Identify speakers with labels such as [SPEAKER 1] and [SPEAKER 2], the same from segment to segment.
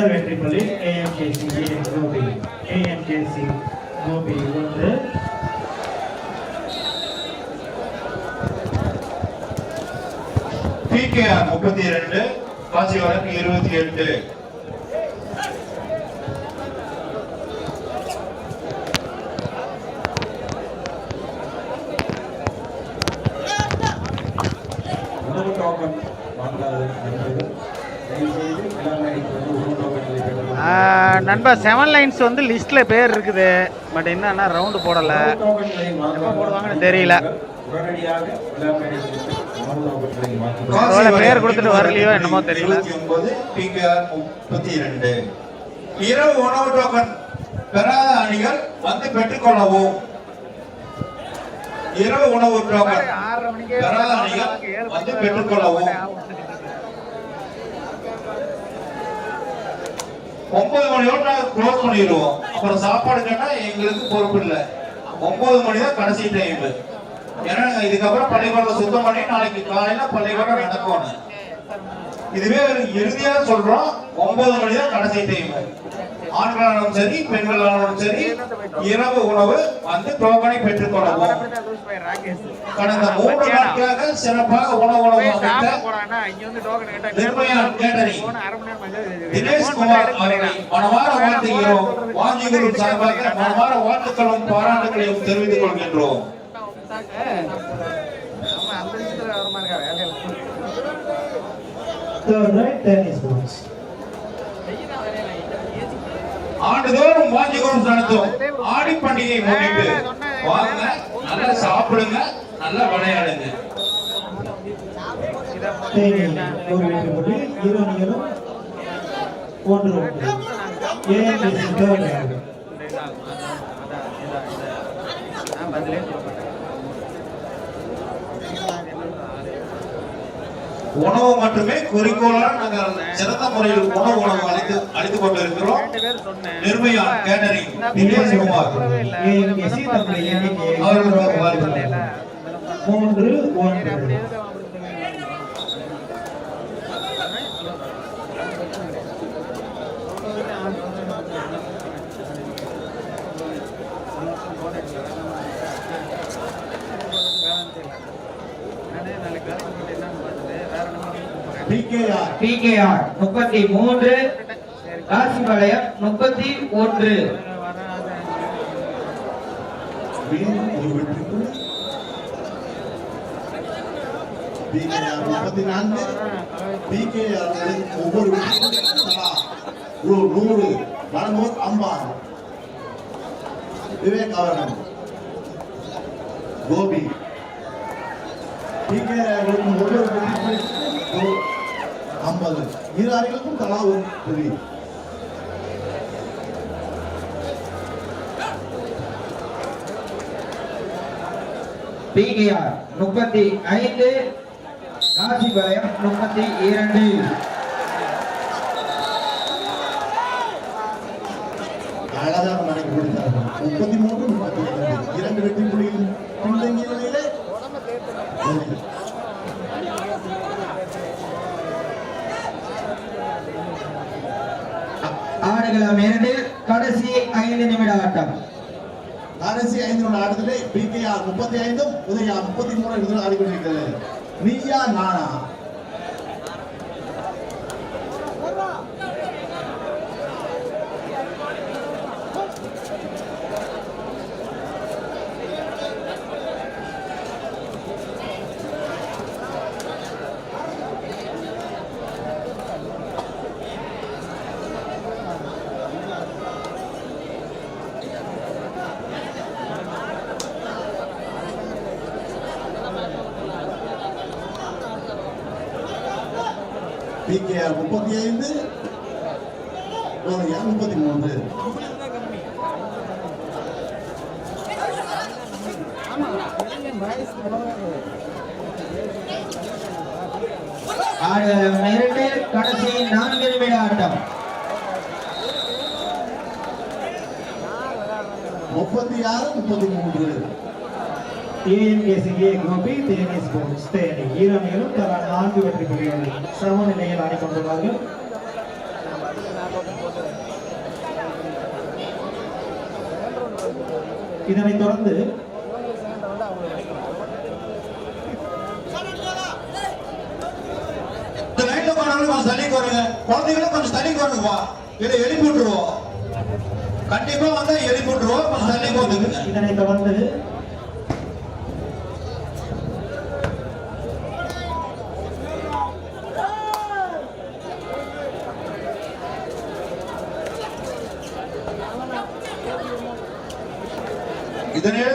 [SPEAKER 1] முதல் வெற்றி புள்ளி AMKC A Gopi AMKC Gopi ஒன்று
[SPEAKER 2] பிகேஆர் முப்பத்தி இரண்டு காசிவரம் இருபத்தி எட்டு
[SPEAKER 3] உணவு டோக்கன் வாங்காத நண்பர்கள் தயவுசெய்து இளமணிக்கு வந்து உணவு டோக்கன்களை பெற்றுக்
[SPEAKER 4] ஆ, நண்பா செவன் லைன்ஸ் வந்து லிஸ்ட்ல பேர் இருக்குது பட் என்னன்னா ரவுண்டு போடல எப்ப போடுவாங்கன்னு தெரியல. பேர் கொடுத்துட்டு வரலையோ என்னமோ தெரியல.
[SPEAKER 2] முப்பத்தி இரண்டு இரவு உணவு டோக்கன் பெறாத அணிகள் வந்து பெற்றுக்கொள்ளவும் இரவு உணவு டோக்கன் பெறாத அணிகள் வந்து பெற்றுக்கொள்ளவும் ஒன்பது மணியோட நாங்கள் க்ளோஸ் பண்ணிடுவோம். அப்புறம் சாப்பாடு கேட்டா எங்களுக்கு பொறுப்பு இல்லை. ஒன்பது மணி தான் கடைசி டைம் ஏன்னா இதுக்கப்புறம் பள்ளிக்கூடத்தை சுத்தம் பண்ணி நாளைக்கு காலையில பள்ளிக்கூடம் நடக்கணும். இதுவே ஒரு இறுதியா சொல்றோம். ஒன்பது மணி தான் கடைசி டைம் ஆண்களானாலும் சரி பெண்களானாலும் சரி இரவு உணவு வந்து டோக்கனை பெற்றுக்கொள்ளவும் கடந்த மூன்று நாட்களாக சிறப்பாக உணவு உணவு நிர்மயா கேட்டரிங் தினேஷ்குமார் அவர்களை மனமாற வாழ்த்துகிறோம். வாஞ்சிகுரு சார்பாக மனமாற வாழ்த்துக்களும் பாராட்டுகளையும் தெரிவித்துக் கொள்கின்றோம்.
[SPEAKER 1] தேர்ட் ரைட் டென்னிஸ் பால்ஸ்
[SPEAKER 2] ஆண்டுதோறும் வாஞ்சிகுரு நடத்தும் ஆடி பண்டிகை முன்னிட்டு வாங்க நல்லா சாப்பிடுங்க நல்லா விளையாடுங்க.
[SPEAKER 1] ஒன்று. ஒன்று ஏஎம்கேசி தேர்ட் ரைட்
[SPEAKER 2] உணவு மட்டுமே குறிக்கோளாக நாங்கள் சிறந்த முறையில் உணவு உணவு அளித்து அளித்துக் கொண்டிருக்கிறோம் நிர்மயா கேட்டரிங் தினேஷ்குமார். அவர்களுக்கு.
[SPEAKER 1] மூன்று ஒன்று.
[SPEAKER 2] பிகேஆர்.
[SPEAKER 5] முப்பத்தி மூன்று ராசிபாளையம் முப்பத்தி ஒன்று.
[SPEAKER 2] முப்பத்தி நான்கு பிகேஆர் ஒவ்வொரு நூறு வழங்குவோர் அம்பான் விவேக் அவர்கள் கோபி. பிகேஆர் ஒவ்வொரு ஐம்பது இரு அறைகளுக்கும் தலா ஒரு புள்ளி
[SPEAKER 5] பிகேஆர் முப்பத்தி ஐந்து காசிபாளையம் முப்பத்தி இரண்டு
[SPEAKER 2] அழகாக மனைவி கொடுத்தார்கள் முப்பத்தி மூன்று முப்பத்தி இரண்டு இரண்டு வெற்றி புள்ளிகள் பின்தங்கிய நிலையிலே கோபி.
[SPEAKER 5] ஆடுகளம் இரண்டில் கடைசி ஐந்து நிமிட ஆட்டம்
[SPEAKER 2] கடைசி ஐந்து நிமிட ஆட்டத்திலே பிகேஆர் முப்பத்தி ஐந்தும் உதயா முப்பத்தி மூணு ஆடிக்கொண்டிருக்கிறது. நீயா நானா? பிகேஆர் முப்பத்தி ஐந்து முப்பத்தி மூன்று.
[SPEAKER 5] இரண்டில் கடைசி நான்கு நிமிட ஆட்டம்
[SPEAKER 2] முப்பத்தி ஆறு முப்பத்தி மூன்று.
[SPEAKER 1] AMKC A Gobi tennis balls Theni இரு அணிகளும் தலா நான்கு வெற்றி புள்ளிகள் சமநிலையில் ஆடிக்கொண்டுள்ளார்கள் இதனைத் தொடர்ந்து
[SPEAKER 2] குழந்தைகளும் கொஞ்சம் தள்ளி போறீங்கப்பா இதை எழுப்பி விட்டுருவோம் கண்டிப்பா வந்தா எழுப்பி விட்டுருவோம் கொஞ்சம் தள்ளி போறதுக்கு
[SPEAKER 1] இதனைத் தொடர்ந்து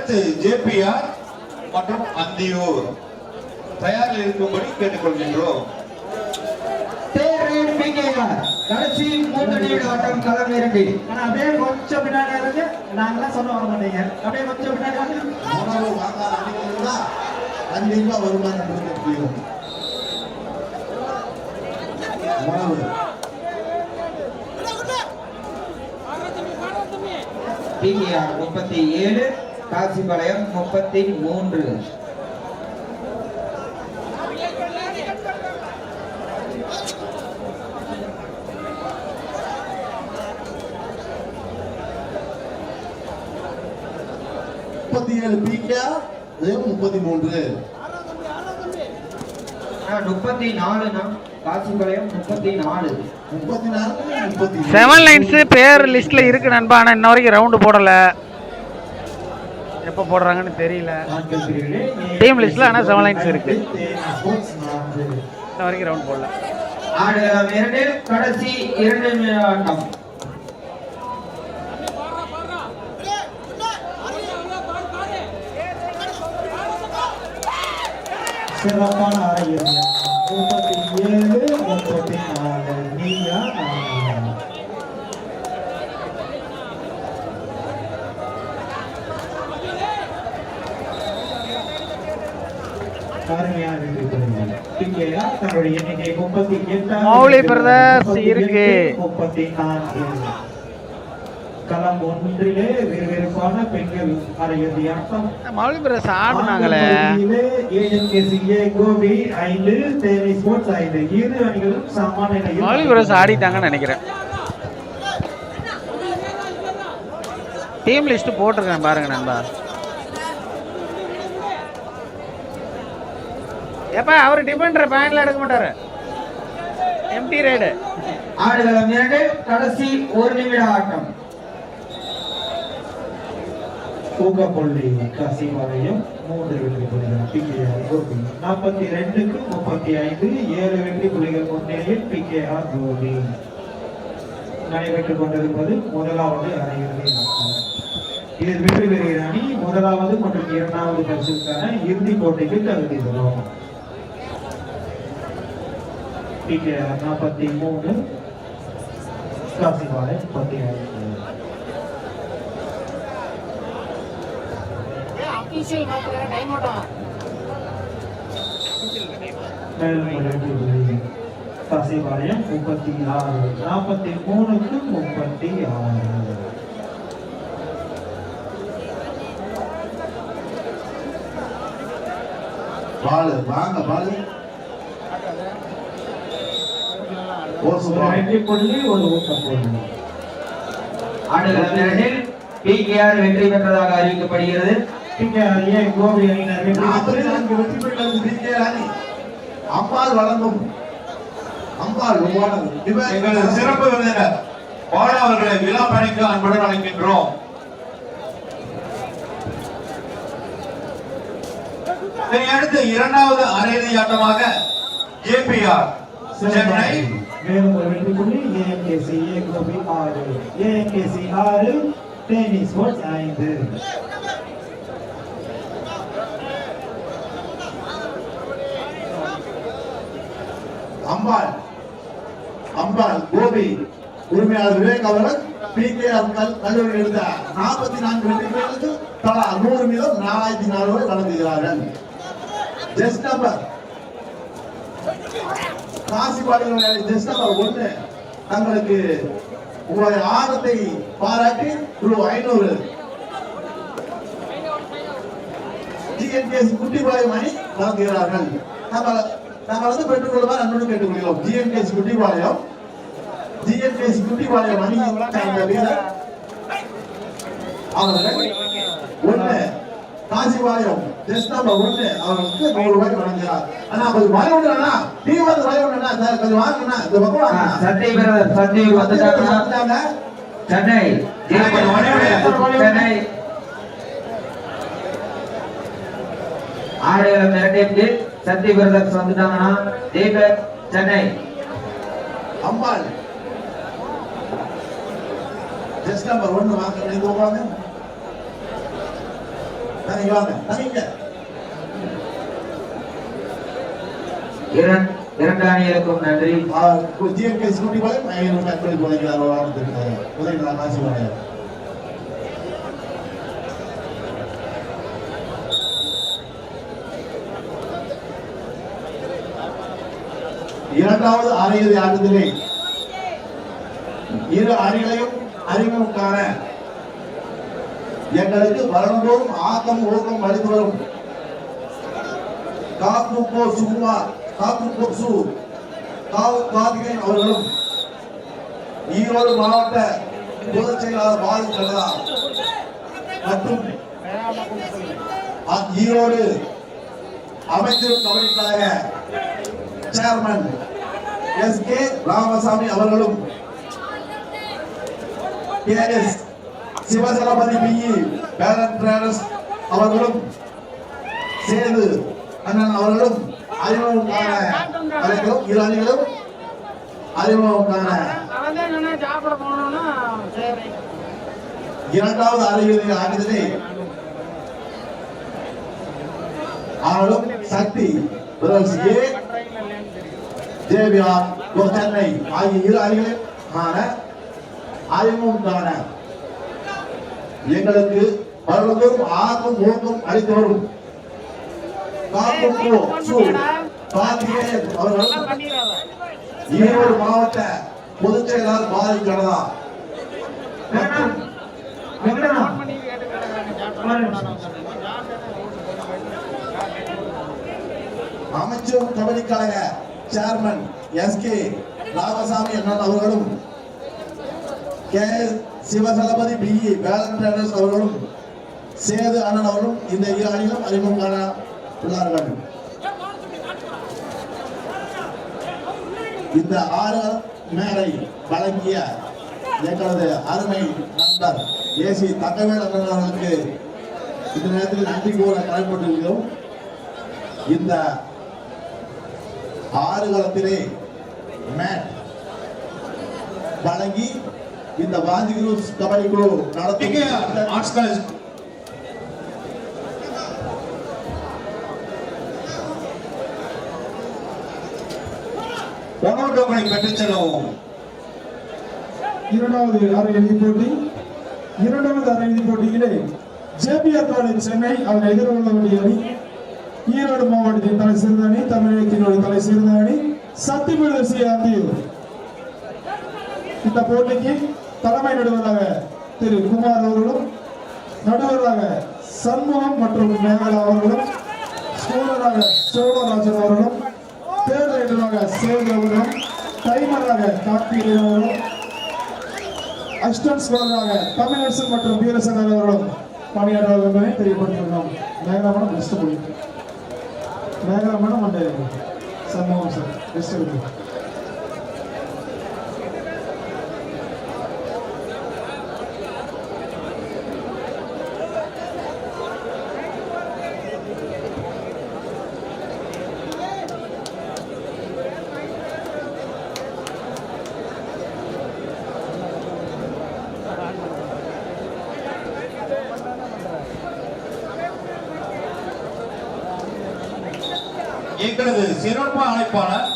[SPEAKER 2] இதனையடுத்து ஜேபிஆர் மற்றும் அந்தியூர். தயாரில் இருக்கும்படி கேட்டுக்கொள்கின்றோம்.
[SPEAKER 5] கடைசி நிமிட ஆட்டம் களம் இரண்டில்
[SPEAKER 1] ஆனா அப்படியே கொஞ்சம் பின்னாடி இருந்து நாங்களாம் சொல்ல வர மாட்டீங்க. அப்படியே கொஞ்சம் பின்னாடி
[SPEAKER 6] கண்டிப்பா வருமானம் முடியும்.
[SPEAKER 5] முப்பத்தி ஏழு காசிபாளையம் முப்பத்தி மூன்று.
[SPEAKER 6] முப்பத்தி ஏழு பிகே முப்பத்தி மூன்று.
[SPEAKER 5] முப்பத்தி நாலுனா காசிபாளையம் முப்பத்தி நாலு.
[SPEAKER 6] முப்பத்தி நாலு முப்பத்தி.
[SPEAKER 4] செவன் லைன்ஸ் பேர் லிஸ்ட்ல இருக்கு நண்பா ஆனா இன்ன வரைக்கும் ரவுண்டு போடல. எப்போ போடுறாங்கன்னு தெரியல.
[SPEAKER 1] டீம் பிரிவிலே
[SPEAKER 4] ஆனால் செவன் லைன்ஸ் seven இருக்கு. இன்ன வரைக்கும் ரவுண்ட் போடல.
[SPEAKER 5] கடைசி இரண்டு ஆட்டம்.
[SPEAKER 1] சிறப்பான அரையிறுதி முப்பத்தி ஏழு முப்பத்தி நாலு நீயா நானா? அருமையான வெற்றி பெறுகிறார். இங்கேயா தன்னுடைய எண்ணிக்கை முப்பத்தி எட்டாக
[SPEAKER 4] மௌலி
[SPEAKER 1] இருக்கிறது.
[SPEAKER 4] brothers
[SPEAKER 1] முப்பத்தி
[SPEAKER 4] இருக்கு.
[SPEAKER 1] எட்டு, முப்பத்தி நான்கு. களம் ஒன்றிலே விறுவிறுப்பான பெண்கள் அரையிறுதி ஆட்டம்.
[SPEAKER 4] மௌலி பிரஸ் ஆடுனாங்களே.
[SPEAKER 1] ஏஎன்கேசிஏ கோபி ஐந்து தேனி ஸ்போர்ட்ஸ் ஐந்து. இரு அணிகளும் சமான நிலையில்
[SPEAKER 4] மௌலி பிரஸ் ஆடிட்டாங்கன்னு நினைக்கிறேன். டீம் லிஸ்ட் போட்டிருக்கேன் பாருங்க நண்பா. ஏப்பா அவர் டிபெண்டர் பேண்ட்ல எடுக்க மாட்டாரு. எம்டி ரைடு
[SPEAKER 5] ஆடுகளம் இரண்டு கடைசி ஒரு நிமிட ஆட்டம்.
[SPEAKER 1] ஊக்கப்புள்ளி கசிவாலயம் மூன்று வெற்றி புலிகள் பிகேஆர் கோபி நாற்பத்தி ரெண்டுக்கு முப்பத்தி ஐந்து ஏழு வெற்றி புலிகள் முன்னிலையில் பிகேஆர் கோபி. நடைபெற்றுக் கொண்டிருப்பது முதலாவது அரையிறுதி இதில் வெற்றி பெறுகிற அணி முதலாவது மற்றும் இரண்டாவது பரிசுக்கான இறுதிப் போட்டிக்கு தகுதி பெறும் பிகேஆர் நாற்பத்தி மூணு காசிபாளையம் முப்பத்தி ஐந்து தசைவாலயம் முப்பத்தி ஆறு நாற்பத்தி மூணுக்கு முப்பத்தி ஆறு
[SPEAKER 6] பாலு வாங்க பாலு ஓசு
[SPEAKER 1] ஒரு
[SPEAKER 6] பாலு.
[SPEAKER 1] வெற்றி புள்ளி ஒரு
[SPEAKER 5] பிகேஆர் வெற்றி பெற்றதாக அறிவிக்கப்படுகிறது.
[SPEAKER 1] இங்க ஏ கோபி அணியினர் வெற்றி
[SPEAKER 6] பெற்றது அணி. அம்பாள் வழங்கும். ஓடம்
[SPEAKER 2] எங்களது சிறப்பு விருந்தினர் பாலா அவர்களை விழா பணிக்கு அன்புடன் அழைக்கின்றோம். இதை அடுத்து இரண்டாவது அரையிறுதி ஆட்டமாக ஜேபிஆர் சென்னை
[SPEAKER 1] மேலும் ஒரு வெற்றி புள்ளி ஏஎம்கேசி ஏ கோபி ஆறு ஏஎம்கேசி ஆறு டேனிஸ் ஸ்போர்ட்ஸ் ஐந்து
[SPEAKER 6] அம்பாள். அம்பாள் கோபி. உரிமையாளர் விவேக் அவர்கள் பி கே கல்லூரி எடுத்த நாற்பத்தி நான்கு வெற்றிகளுக்கு தலா நூறு மீதம் நாலாயிரத்தி நாலு ரூபாய் வழங்குகிறார்கள் ஜஸ்ட் நம்பர் காசிபாடிகளுடைய ஜஸ்ட் நம்பர் ஒன்று தங்களுக்கு உங்களுடைய ஆர்வத்தை பாராட்டி ரூ ஐநூறு. ஜிஎன்பிஎஸ் குட்டிபாளையம் அணி வழங்குகிறார்கள் நம்ம நாங்கள் வந்து பெற்றுக்கொள்வார் அன்புடன் கேட்டுக்கொள்கிறோம். ஜிஎன்பிஎஸ் குட்டிபாளையம் ஜிஎன்பிஎஸ் குட்டி பாளையம் அணி சார்ந்த அவர்கள் ஒண்ணு காசிபாளையம் ஜஸ்ட் நம்பர் ஒண்ணு அவர்களுக்கு நூறு ரூபாய் வழங்குகிறார் அண்ணா கொஞ்சம் வர விடுறா நீ வந்து வர விடுறா சார் கொஞ்சம் வாங்கண்ணா இந்த பக்கம்
[SPEAKER 5] பிரதர் சத்ய வந்துட்டாங்க சென்னை. சென்னை. ஆடுகளை மிரட்டிட்டு சத்ய பிரதர்ஸ் வந்துட்டாங்கன்னா தீபக் சென்னை.
[SPEAKER 6] அம்பாள். ஜஸ்ட் நம்பர் ஒண்ணு வாங்க. நீங்க வாங்க. தனி வாங்க
[SPEAKER 5] நன்றி
[SPEAKER 6] ஜிஎம்கே ஸ்கூட்டி ஐநூறு இரண்டாவது அரையிறுதி ஆட்டத்திலே இரு அணிகளையும் அறிமுகம் காண எங்களுக்கு வருடந்தோறும் ஆக்கம் ஊக்கம் அளித்து வரும் காப்பு போ சுகுமா காப்பு போ காவு கார்த்திகேயன் அவர்களும். ஈரோடு மாவட்ட பொதுச் செயலாளர் பாலு கல்லா மற்றும் ஈரோடு அமைச்சரும் கவனித்தாக சேர்மன் எஸ் கே ராமசாமி அவர்களும். கேஎஸ் சிவசலபதி பிஇ பேரன் டிராவல்ஸ் அவர்களும் சேது அண்ணன் அவர்களும் அறிமுகமான காண அழைக்கிறோம் இரு அணிகளும் அறிமுகம் இரண்டாவது அரையிறுதி ஆட்டத்திலே ஆளும் Sakthi brothers A. JVR Chennai ஆகிய இரு அணிகளை அறிமுகமான எங்களுக்கு வருடந்தோறும் ஆக்கும் ஊக்கம் அளித்து வரும். ஈரோடு மாவட்ட பொதுச் செயலாளர் பாரதி ஜனதா. மற்றும் அமைச்சர் கபடி கழக சேர்மன் எஸ் கே ராமசாமி அண்ணன் அவர்களும் K S Sivachalapathi BE Velan traders அவர்களும் சேது அண்ணன் அவர்களும் இந்த இரு அணிகளும் அறிமுகம் காண உள்ளார்கள் இந்த ஆறு மேடை வழங்கிய எங்களது அருமை நண்பர் ஏசி தங்கவேல் அண்ணன் அவர்களுக்கு இந்த நேரத்தில் நன்றி கூற கடன்பட்டிருக்கிறோம் இந்த ஆறுகளத்திலே மேட் வழங்கி இந்த வாஞ்சி குரூஸ் கபடி குழு நடத்தி
[SPEAKER 2] ஆர்ட்ஸ் காலேஜ் உணவு டோக்கனை பெற்றுச் செல்லவும்.
[SPEAKER 7] இரண்டாவது அரையிறுதி போட்டி? இரண்டாவது அரையிறுதி போட்டியிலே? JPR college Chennai. அவர் எதிர்கொள்ள வேண்டிய அணி. ஈரோடு மாவட்டத்தின் தலை சிறந்த அணி தமிழகத்தினுடைய தலை சிறந்த அணி சத்தியபிரதேசி அந்தியூர் இந்த போட்டிக்கு தலைமை நடுவராக திரு குமார் அவர்களும் நடுவராக சண்முகம் மற்றும் மேகலா அவர்களும் ஸ்கூலராக சோழராஜன் அவர்களும் தேர்ட் ரைடராக சேது அவர்களும் டைமராக கார்த்திகேயன் அவர்களும் அசிஸ்டன்ட் ஸ்கோலராக தமிழரசன் மற்றும் வீரசங்கர் அவர்களும் பணியாற்றுவார்கள் என்பதை தெரியப்படுத்தியுள்ளோம். மேகலாமணம் பெஸ்ட் முடியும் Megala madam and Shanmugam sir best இருக்கு
[SPEAKER 2] எங்களது சிறப்பு அழைப்பாளர்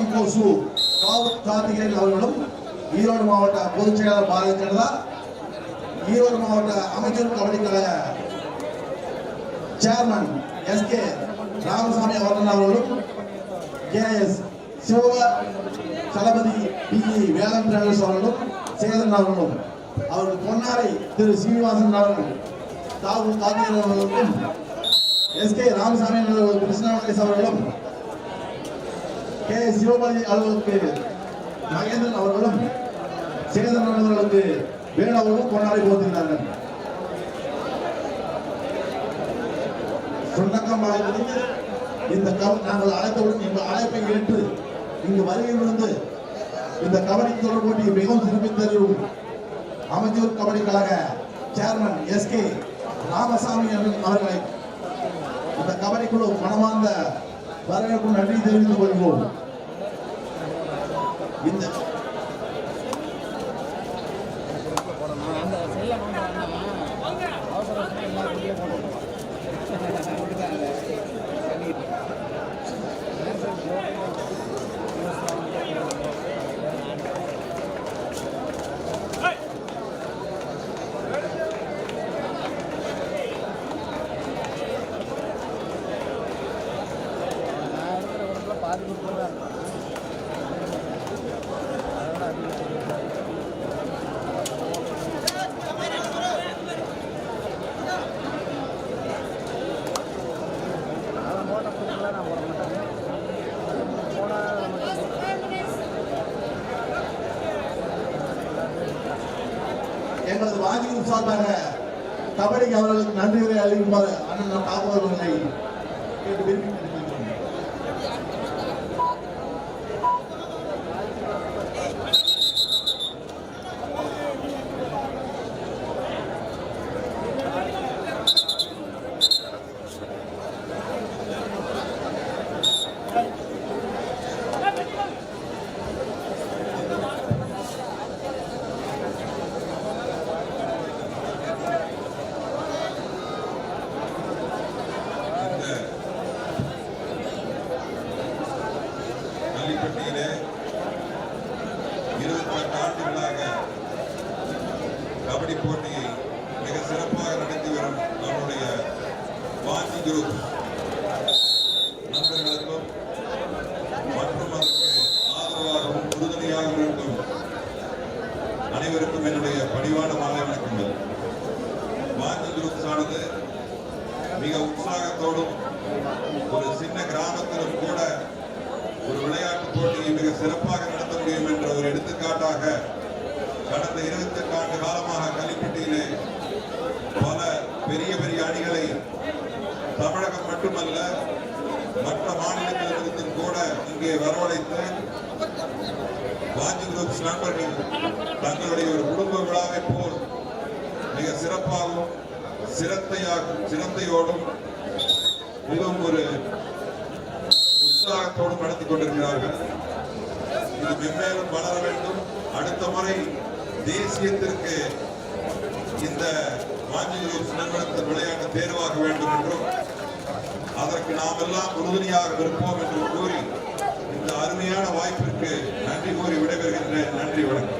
[SPEAKER 6] அளித்தும் காக்கி கோசு கார்த்திகேயன் அவர்களும் ஈரோடு மாவட்ட பொதுச் செயலாளர் பாரதிய ஜனதா ஈரோடு மாவட்ட அமைச்சர் கபடி கழக சேர்மன் எஸ் கே ராமசாமி அவர்கள் அவர்களும் K S Siva Thalapathi B E Velan travels அவர்களும் சேதன் அவர்களும் அவர்கள் பொன்னாரை திரு சீனிவாசன் அவர்கள் தாவூர் கார்த்திகேயன் அவர்களுக்கும் எஸ் கே ராமசாமி அவர்கள் கிருஷ்ணா அவர்களும் கே சிவபாதி அவர்களுக்கு மகேந்திரன் அவர்களும் சேதன் அவர்களுக்கு வேணு அவர்களும் கொண்டாடி போட்டிருந்தார்கள் சொந்தக்கமாக இருந்து இந்த கவ- நாங்கள் அழைத்தவுடன் இந்த அழைப்பை ஏற்று இங்கு வருகை விழுந்து இந்த கபடி தொடர் போட்டியை மிகவும் சிறப்பித்து தரும் கபடி கழக சேர்மன் எஸ் கே ராமசாமி அவர்களை இந்த கபடி குழு மனமார்ந்த வரவேற்பு நன்றி தெரிவித்துக் கொள்கிறோம். இந்த எங்களது வாஜியின் சார்பாக கபடிக்கு அவர்களுக்கு நன்றிகளை அளிக்குமாறு அண்ணன் நான் காப்பவர்களை கேட்டு விரும்பி கேட்டுக்கொள்கிறோம்.
[SPEAKER 3] கள்ளிப்பட்டியிலே இருபத்தி ஆண்டுகளாக கபடி போட்டியை மிக சிறப்பாக நடத்தி வரும் நம்முடைய வாஞ்சி குரூப் நண்பர்களுக்கும் மற்றும் அதற்கு ஆதரவாகவும் உறுதுணையாகவும் இருக்கும் அனைவருக்கும் என்னுடைய பணிவான மாலை வணக்கங்கள் வாஞ்சி குரூப்ஸ் ஆனது மிக உற்சாகத்தோடும் ஒரு சின்ன கிராமத்திலும் கூட ஒரு விளையாட்டு போட்டியை மிக சிறப்பாக நடத்த முடியும் என்ற ஒரு எடுத்துக்காட்டாக கடந்த இருபத்தி எட்டு ஆண்டு காலமாக கலிப்பட்டியிலே பல பெரிய பெரிய அணிகளை தமிழகம் மட்டுமல்ல மற்ற மாநிலங்களிலிருந்தும் கூட இங்கே வாஞ்சி குரூப்ஸ் நண்பர்கள் தங்களுடைய ஒரு குடும்ப விழாவை போல் மிக சிறப்பாகவும் சிரத்தையாக சிரத்தையோடும் மிகவும் ஒரு உற்சாகத்தோடும் நடத்தி கொண்டிருக்கிறார்கள். இது மென்மேலும் வளர வேண்டும். அடுத்த முறை தேசியத்திற்கு இந்த வாஞ்சி குரூப்ஸ் நிறுவனத்தின் விளையாட்டு தேர்வாக வேண்டும் என்றும் அதற்கு நாம் எல்லாம் உறுதுணையாக இருப்போம் என்று கூறி அருமையான வாய்ப்பிற்கு நன்றி கூறி விடைபெறுகின்றேன். நன்றி வணக்கம்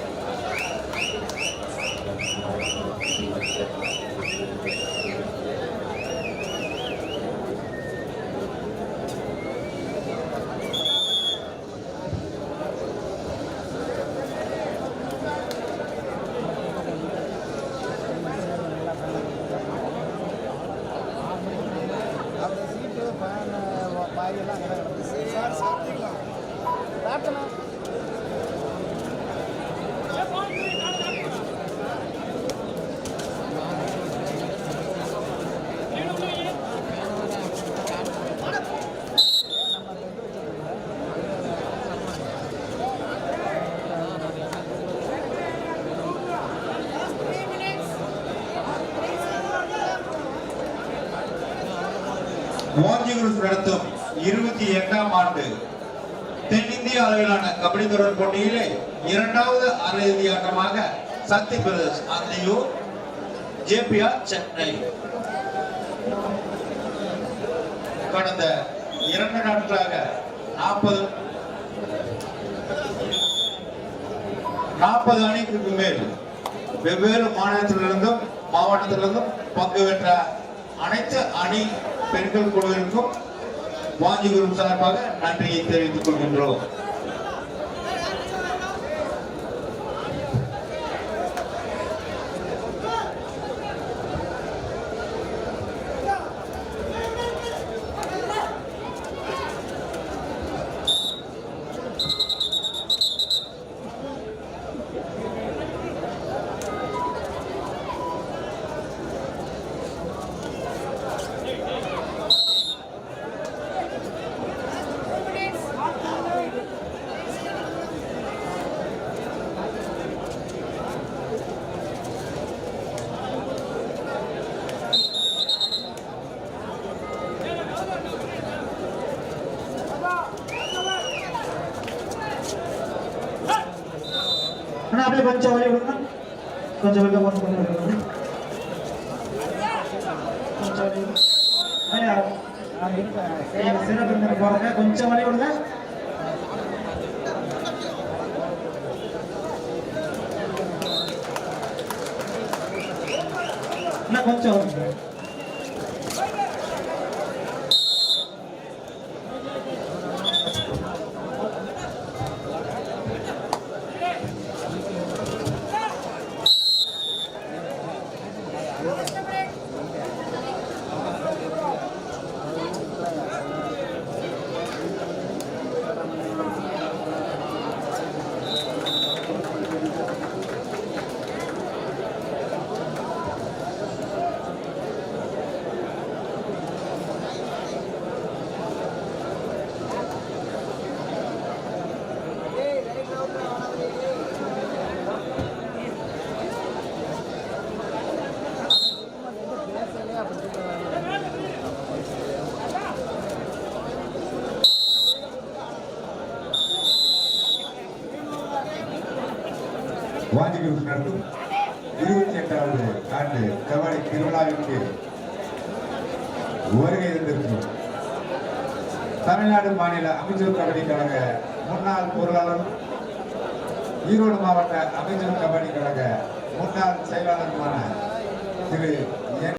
[SPEAKER 2] மோர்ஜி குரூப் நடத்தும் இருபத்தி எட்டாம் ஆண்டு தென்னிந்திய அளவிலான கபடி தொடர் போட்டியிலே இரண்டாவது அரையிறுதி ஆட்டமாக சக்தி பிரதர்ஸ் அந்தியூர் ஜேபிஆர் சென்னை. கடந்த இரண்டு நாட்களாக நாற்பது நாற்பது அணிக்கு மேல் வெவ்வேறு மாநிலத்திலிருந்தும் மாவட்டத்திலிருந்தும் பங்கு பெற்ற அனைத்து அணி பெண்கள் குழுவிற்கும் வாஞ்சிபுரம் சார்பாக நன்றியை தெரிவித்துக் கொள்கின்றோம்.
[SPEAKER 1] அண்ணா அப்படியே கொஞ்சம் வழி விடுங்க கொஞ்சம் வெளில போங்க கொஞ்சம் வெளில போங்க. கொஞ்சம் வழி விடுங்க. ஐயா, நீங்க சிறப்பு விருந்தினர் போறங்க கொஞ்சம் வழி விடுங்க அண்ணா கொஞ்சம்
[SPEAKER 8] நடத்தும் இருபத்தி எட்டாவது ஆண்டு கபடி திருவிழாவிற்கு வருகை இருந்திருக்கும் தமிழ்நாடு மாநில அமைச்சர் கபடி கழக முன்னாள் பொருளாளரும் ஈரோடு மாவட்ட அமைச்சர் கபடி கழக முன்னாள் செயலாளருமான திரு